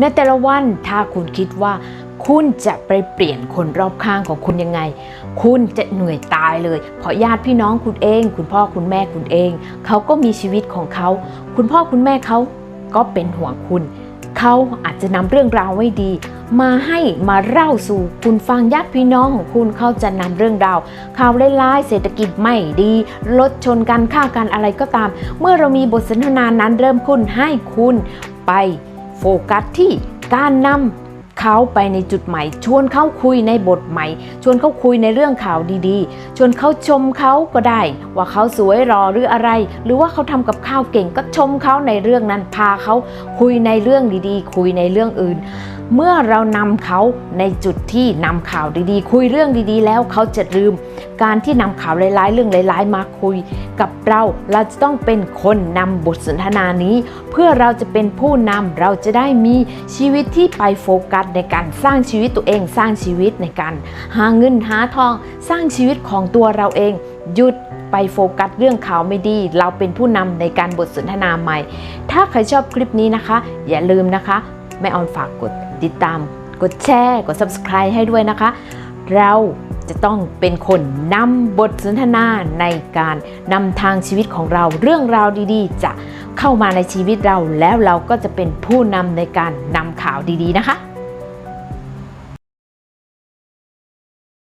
ในแต่ละวันถ้าคุณคิดว่า คุณจะไปเปลี่ยนคนรอบข้างของคุณยังไง คุณจะเหนื่อยตายเลย เพราะญาติพี่น้องคุณเอง คุณพ่อคุณแม่คุณเอง เขาก็มีชีวิตของเขา คุณพ่อคุณแม่เขาก็เป็นห่วงคุณ เขาอาจจะนำเรื่องราวไว้ดี มาให้มาเล่าสู่คุณฟังญาติพี่น้องของคุณเขาจะนำเรื่องราวข่าวร้ายๆเศรษฐกิจไม่ดีรถชนกันฆ่ากันอะไรก็ตาม เมื่อเรามีบทสนทนานั้นเริ่มคุณให้คุณไป โฟกัสที่การนำ เขาไปในจุดใหม่ ชวนเขาคุยในบทใหม่ ชวนเขาคุยในเรื่องข่าวดีๆ ชวนเขาชมเขาก็ได้ ว่าเขาสวยรอหรืออะไร หรือว่าเขาทำกับข้าวเก่งก็ชมเขาในเรื่องนั้นพาเขาคุยในเรื่องดีๆ คุยในเรื่องอื่น เมื่อเรานำเขาในจุดที่นำข่าวดีๆ คุยเรื่องดีๆ แล้วเขาจะลืม การที่นำข่าวร้ายๆเรื่องร้ายๆมาคุย กับเราเราจะต้องเป็นคนนำบทสนทนานี้ เพื่อเราจะเป็นผู้นำเราจะได้มีชีวิตที่ไปโฟกัสในการสร้างชีวิตตัวเองสร้างชีวิตในการหาเงินหาทอง สร้างชีวิตของตัวเราเอง หยุดไปโฟกัสเรื่องข่าวไม่ดี เราเป็นผู้นำในการบทสนทนาใหม่ ถ้าใครชอบคลิปนี้นะคะ อย่าลืมนะคะแม่ออนฝากกดติดตาม กดแชร์ กด subscribe ให้ด้วยนะคะ เราจะต้องเป็นคนนำบทสนทนาในการนำทางชีวิตของเราเรื่องราวดีๆ จะเข้ามาในชีวิตเราแล้วเราก็จะเป็นผู้นำในการนำข่าวดีๆนะคะ